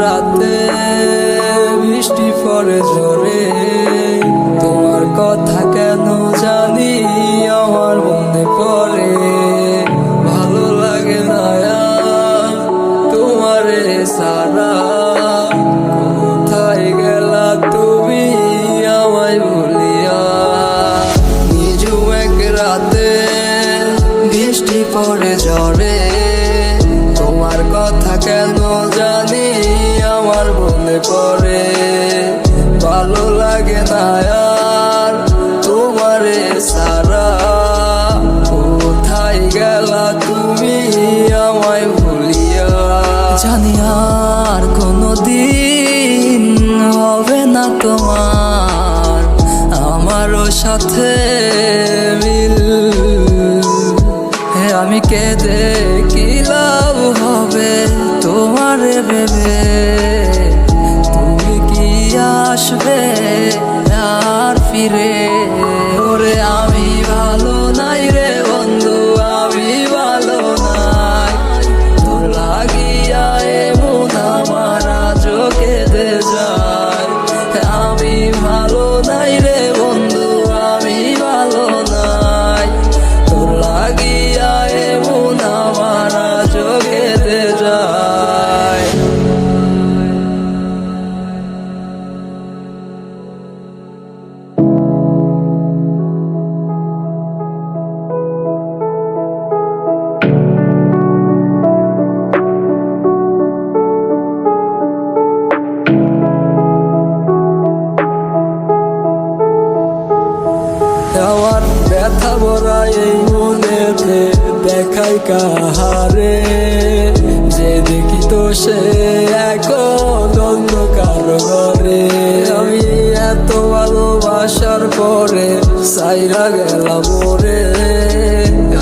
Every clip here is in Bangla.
রাতে বৃষ্টি পরে ঝরে, তোমার কথা কেন জানি আমার মনে পড়ে। ভালো লাগে না তোমারে সারা কোথায় গেলা তুমি আমায় বলিয়া? রাতে বৃষ্টি পরে ঝরে, তোমার কথা কেন জানি আর তোমারে সারা। কোথায় গেলা তুমি আমায় ভুলিয়া? জানি আর কোনো দিন হবে না তোমার। আমারও সাথে মিল। আমি কেঁদে কি লাভ হবে তোমার ভেবে? ভরা এই মনেতে দেখাই কাহারে। যে দেখি তো সে এখন অন্ধকার ঘরে। আমি এত ভালোবাসার পরে সাইরা গেলাম ওরে।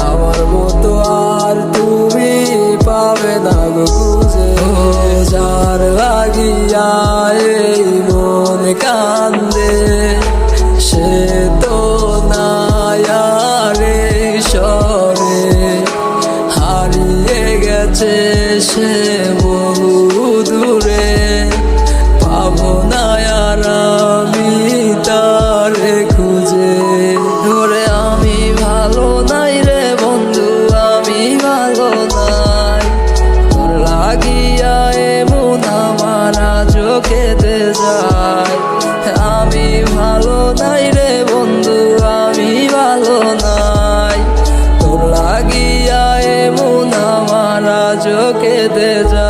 আমার মতো আর তুমি পাবে না গো। চোখে দে যা